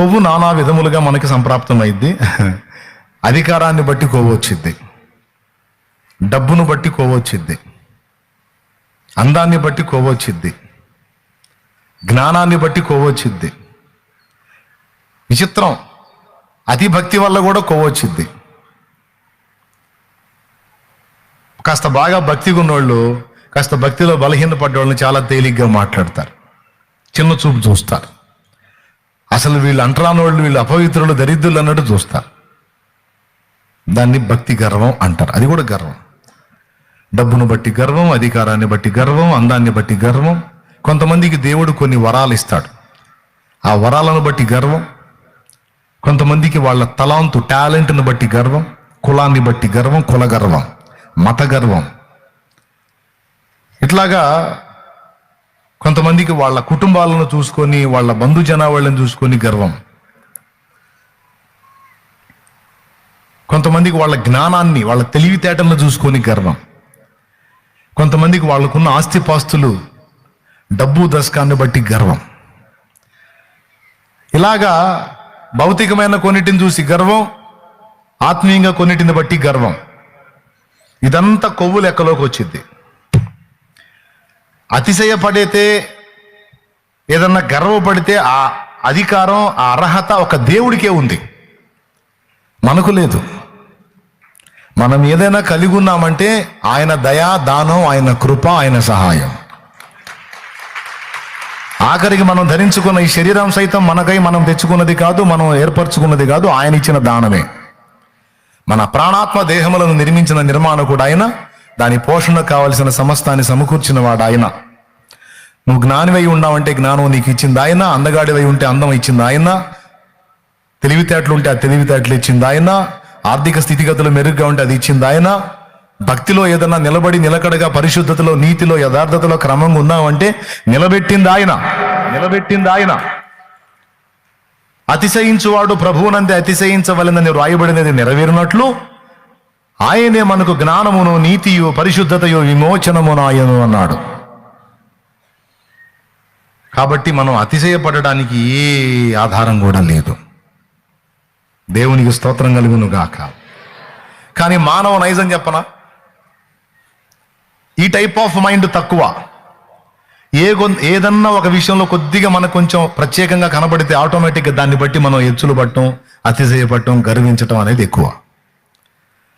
కొవ్వు నానా విధములుగా మనకి సంప్రాప్తమైద్ది. అధికారాన్ని బట్టి కొవ్వు వచ్చిద్ది. డబ్బును బట్టి కొవ్వు వచ్చింది అందాన్ని బట్టి కొవ్వు వచ్చిద్ది. జ్ఞానాన్ని బట్టి కొవ్వు వచ్చింది విచిత్రం. అతి భక్తి వల్ల కూడా కొవ్వు వచ్చిద్ది. కాస్త బాగా భక్తిగా ఉన్నోళ్ళు కాస్త భక్తిలో బలహీన పడ్డవాళ్ళని చాలా తేలిగ్గా మాట్లాడతారు. చిన్న చూపు చూస్తారు. అసలు వీళ్ళు అంటరాని వాళ్ళు వీళ్ళు అపవిత్రులు దరిద్రులు అన్నట్టు చూస్తారు దాన్ని భక్తి గర్వం అంటారు. అది కూడా గర్వం. డబ్బును బట్టి గర్వం అధికారాన్ని బట్టి గర్వం అందాన్ని బట్టి గర్వం. కొంతమందికి దేవుడు కొన్ని వరాలు ఇస్తాడు. ఆ వరాలను బట్టి గర్వం. కొంతమందికి వాళ్ళ తలాంతు టాలెంట్ను బట్టి గర్వం. కులాన్ని బట్టి గర్వం కుల గర్వం మత గర్వం. ఇట్లాగా కొంతమందికి వాళ్ళ కుటుంబాలను చూసుకొని వాళ్ళ బంధు జనావాళ్ళని చూసుకొని గర్వం. కొంతమందికి వాళ్ళ జ్ఞానాన్ని వాళ్ళ తెలివితేటలను చూసుకొని గర్వం. కొంతమందికి వాళ్ళకున్న ఆస్తిపాస్తులు డబ్బు దశకాన్ని బట్టి గర్వం. ఇలాగా భౌతికమైన కొన్నిటిని చూసి గర్వం ఆత్మీయంగా కొన్నిటిని బట్టి గర్వం. ఇదంతా కొవ్వు లెక్కలోకి వచ్చింది. అతిశయపడితే ఏదన్నా గర్వపడితే ఆ అధికారం ఆ అర్హత ఒక దేవుడికే ఉంది. మనకు లేదు. మనం ఏదైనా కలిగి ఉన్నామంటే ఆయన దయా దానం ఆయన కృప ఆయన సహాయం. ఆఖరికి మనం ధరించుకున్న ఈ శరీరం సైతం మనకై మనం తెచ్చుకున్నది కాదు మనం ఏర్పరచుకున్నది కాదు ఆయన ఇచ్చిన దానమే. మన ప్రాణాత్మ దేహములను నిర్మించిన నిర్మాణకుడు ఆయన. దాని పోషణ కావలసిన సమస్తాన్ని సమకూర్చిన వాడు ఆయన. నువ్వు జ్ఞానివై ఉన్నావంటే జ్ఞానం నీకు ఇచ్చింది ఆయన అందగాడివై ఉంటే అందం ఇచ్చింది ఆయన తెలివితేటలు ఉంటే ఆ తెలివితేటలు ఇచ్చింది ఆయన ఆర్థిక స్థితిగతులు మెరుగ్గా ఉంటే అది ఇచ్చింది ఆయన. భక్తిలో ఏదన్నా నిలబడి నిలకడగా పరిశుద్ధతలో నీతిలో యథార్థతలో క్రమంగా ఉన్నావంటే నిలబెట్టింది ఆయన. నిలబెట్టింది ఆయన. అతిశయించువాడు ప్రభువునంతే అతిశయించవలనని వ్రాయబడినది నెరవేరినట్లు ఆయనే మనకు జ్ఞానమును నీతియు పరిశుద్ధతయు విమోచనమును ఆయను అన్నాడు. కాబట్టి మనం అతిశయపడడానికి ఏ ఆధారం కూడా లేదు. దేవునికి స్తోత్రం కలుగును గాక. కానీ మానవ నైజం చెప్పనా? ఈ టైప్ ఆఫ్ మైండ్ తక్కువ. ఏ ఏదన్నా ఒక విషయంలో కొద్దిగా మనకు కొంచెం ప్రత్యేకంగా కనబడితే ఆటోమేటిక్గా దాన్ని బట్టి మనం ఎచ్చులు పట్టడం అతిశయపడటం గర్వించటం అనేది ఎక్కువ.